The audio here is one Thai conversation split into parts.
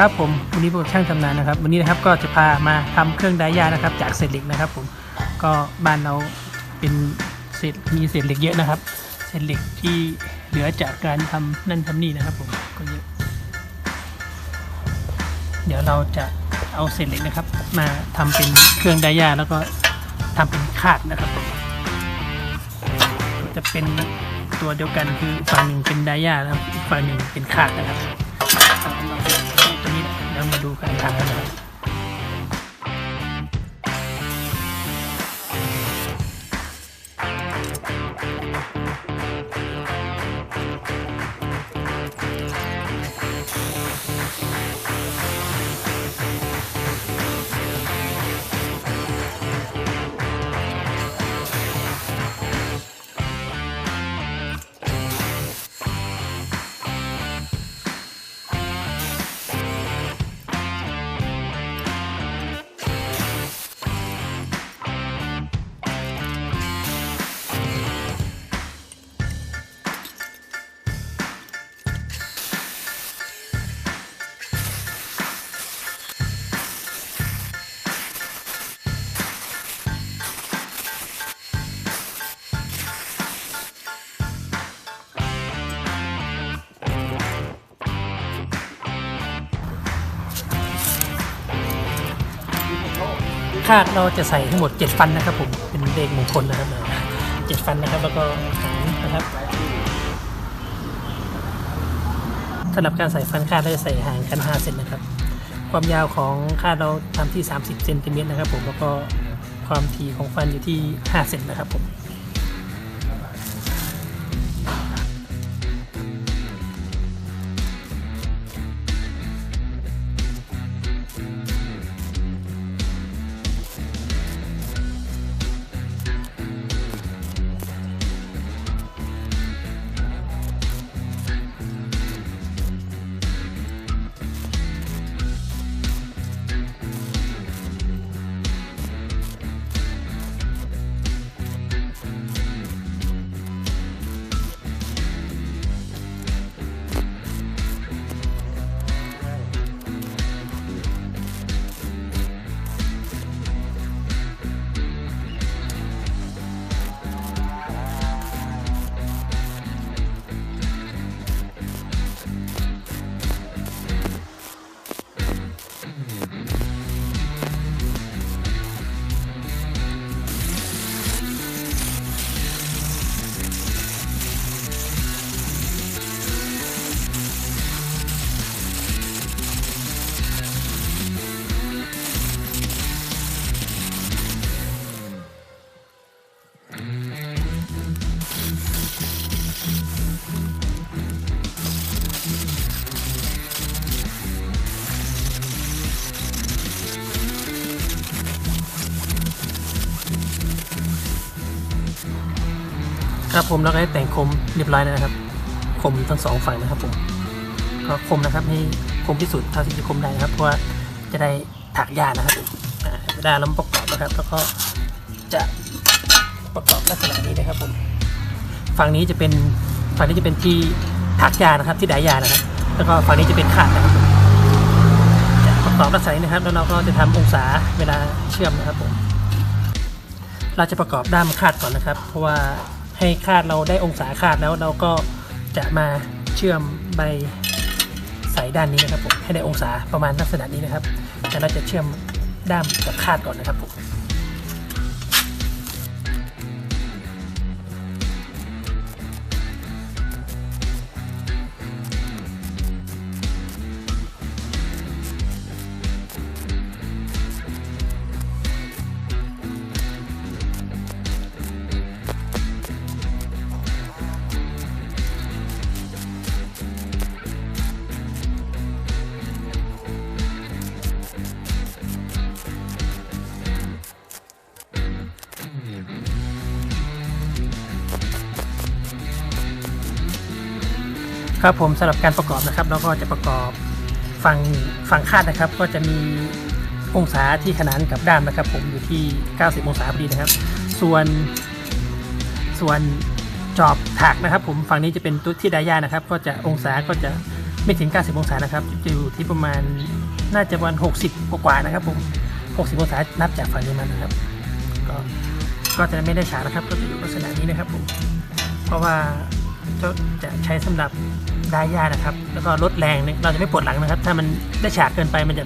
ครับผมวันนี้พวกบช่างทำนานนะครับ วันนี้นะครับก็จะพามาทำเครื่องไดายานะครับ จากเศษเหล็กนะครับ ผมก็บ้านเราเป็นเศษมีเศษเหล็กเยอะนะครับ เศษเหล็กที่เหลือจากการทำนั่นทำนี่นะครับ ผมก็เยอะเดี๋ยวเราจะเอาเศษเหล็กนะครับ มาทำเป็นเครื่องไดายาแล้วก็ทำเป็นคาดนะครับ จะเป็นตัวเดียวกันคือฝั่งหนึ่งเป็นไดายาแล้วอีกฝั่งหนึ่งเป็นคาดนะครับตัวนี้ เดี๋ยวมาดูการทำกันนะครับ คาดเราจะใส่ทั้งหมด 7 ฟันนะครับผมเป็นเลขมงคลนะครับเจ็ดฟันนะครับแล้วก็หางนะครับสำหรับการใส่ฟันคาดเราจะใส่ห่างกัน 5 เซนนะครับ ความยาวของคาดเราทำที่ 30 เซนติเมตรนะครับผมแล้วก็ความถี่ของฟันอยู่ที่ 5 เซนนะครับผม ครับผมแล้วก็ให้แต่งคมเรียบร้อยแล้วนะครับ คมทั้งสองฝั่งนะครับผมก็คมนะครับให้คมที่สุดเท่าที่จะคมได้นะครับ เพราะว่าจะได้ถักยานะครับอ่าเวลาเราประกอบนะครับ แล้วก็จะประกอบลักษณะนี้นะครับผมฝั่งนี้จะเป็นฝั่งนี้จะเป็นที่ถักยานะครับที่ไดายานะครับ แล้วก็ฝั่งนี้จะเป็นขาดนะครับจะประกอบลักษณะนี้นะครับ แล้วเราก็จะทำองศาเวลาเชื่อมนะครับผมเราจะประกอบด้ามคาดก่อนนะครับ เพราะว่า ให้คาดเราได้องศาคาดแล้วเราก็จะมาเชื่อมใบสายด้านนี้นะครับผมให้ได้องศาประมาณลักษณะนี้นะครับแต่เราจะเชื่อมด้ามกับคาดก่อนนะครับผม ครับผมสำหรับการประกอบนะครับเราก็จะประกอบฝั่งฝั่งคาดนะครับ ก็จะมีองศาที่ขนานกับด้ามนะครับ ผมอยู่ที่ 90 องศาพอดีนะครับ ส่วนส่วนจอบถักนะครับ ผมฝั่งนี้จะเป็นตัวที่ไดายานะครับ ก็จะองศาก็จะไม่ถึง 90 องศานะครับจะอยู่ที่ประมาณน่าจะประมาณ60 กว่าๆนะครับ ผม 60 องศานับจากฝั่งนี้มานะครับ ก็ก็จะไม่ได้ฉากนะครับ ก็จะอยู่ลักษณะนี้นะครับผมเพราะว่า จะใช้สำหรับได้ยานะครับ แล้วก็ลดแรงเนี่ยเราจะไม่ปวดหลังนะครับ ถ้ามันได้ฉากเกินไปมันจะ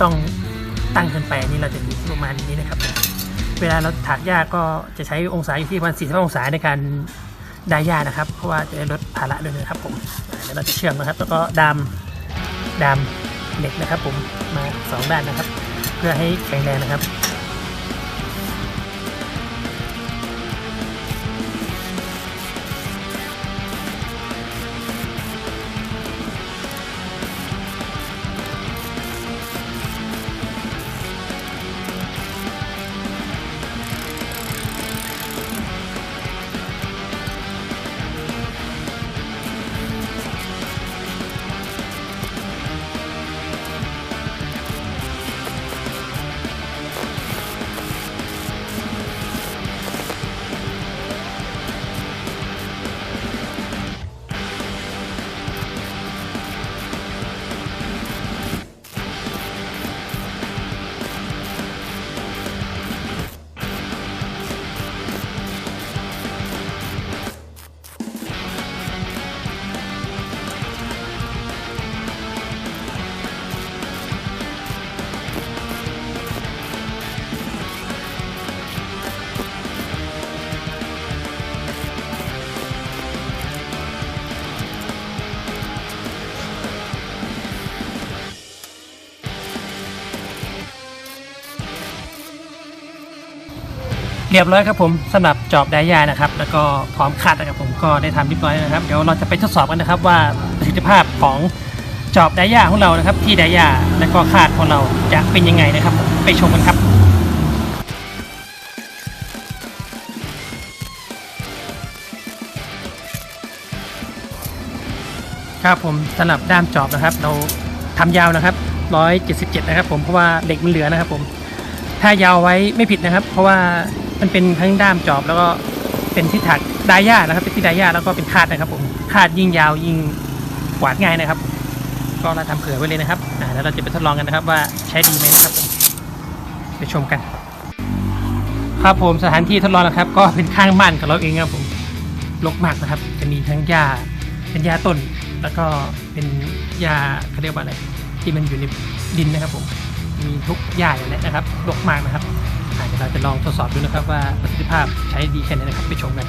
ต้องตั้งเกินไปนนี้เราจะอยู่ประมาณนี้นะครับ เวลาเราถากหญ้าก็จะใช้องศาอยู่ที่ประมาณ45องศาในการได้หญ้านะครับ เพราะว่าจะได้ลดภาระด้วยนะครับผมเดี๋ยวเราจะเชื่อมนะครับ แล้วก็ดามดามเหล็กนะครับ ผมมาสองด้านนะครับ เพื่อให้แข็งแรงนะครับ เรียบร้อยครับผมสำหรับจอบไดยานะครับ แล้วก็พร้อมคัดนะครับผมก็ได้ทำเรียบร้อยนะครับ เดี๋ยวเราจะไปทดสอบกันนะครับว่าประสิทธิภาพของจอบไดยาของเรานะครับ ที่ไดยาและก็คาดของเราจะเป็นยังไงนะครับผมไปชมกันครับ ครับผมสำหรับด้ามจอบนะครับ เราทำยาวนะครับ 177 นะครับ ผมเพราะว่าเหล็กมันเหลือนะครับผม ถ้ายาวไว้ไม่ผิดนะครับ เพราะว่า มันเป็นทั้งด้ามจอบแล้วก็เป็นที่ถักดายานะครับ เป็นที่ดายาแล้วก็เป็นคาดนะครับ ผมคาดยิ่งยาวยิ่งกวาดง่ายนะครับ ก็เราทำเผื่อไว้เลยนะครับอ่าแล้วเราจะไปทดลองกันนะครับ ว่าใช้ดีไหมนะครับผมไปชมกัน ครับผมสถานที่ทดลองนะครับ ก็เป็นข้างบ้านของเราเองครับผมรกมากนะครับ จะมีทั้งหญ้าเป็นหญ้าต้น แล้วก็เป็นหญ้าเขาเรียกว่าอะไรที่มันอยู่ในดินนะครับผมมีทุกหญ้าอย่างนี้นะครับรกมากนะครับ เดี๋ยวเราจะลองทดสอบดูนะครับว่าประสิทธิภาพใช้ดีแค่ไหนนะครับไปชมกัน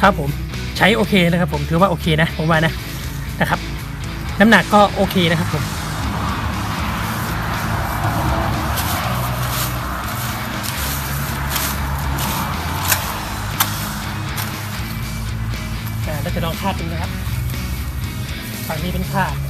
ครับผมใช้โอเคนะครับผมถือว่าโอเคนะผมว่านะนะครับ น้ำหนักก็โอเคนะครับผมอาแล้วจะลองคาดดูนะครับฝั่งนี้เป็นคาด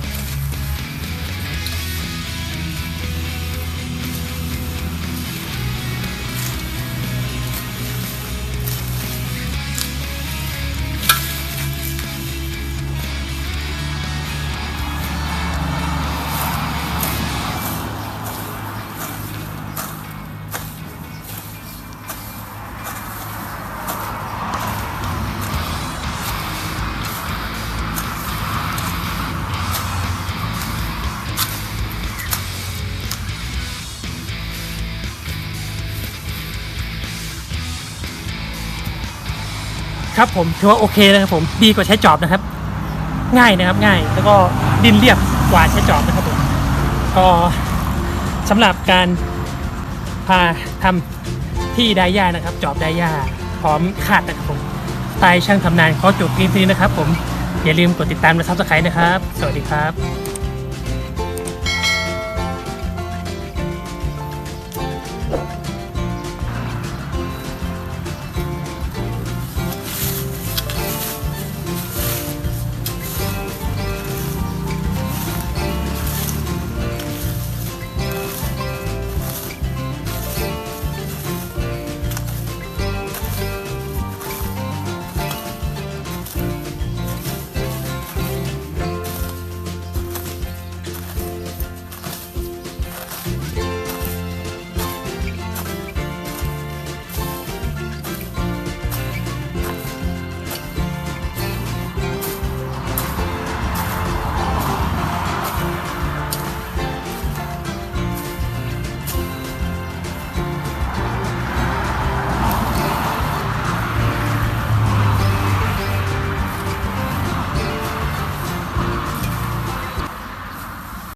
ครับผมถือว่าโอเคนะครับผมดีกว่าใช้จอบนะครับ ง่ายนะครับง่ายแล้วก็ดินเรียบกว่าใช้จอบนะครับผมก็สำหรับการพาทำที่ไดย่านะครับ จอบไดย่าพร้อมคาดนะครับผมตล์ช่างทำนานขอจบคลิปนี้นะครับ ผมอย่าลืมกดติดตามและซับสไครต์นะครับ สวัสดีครับ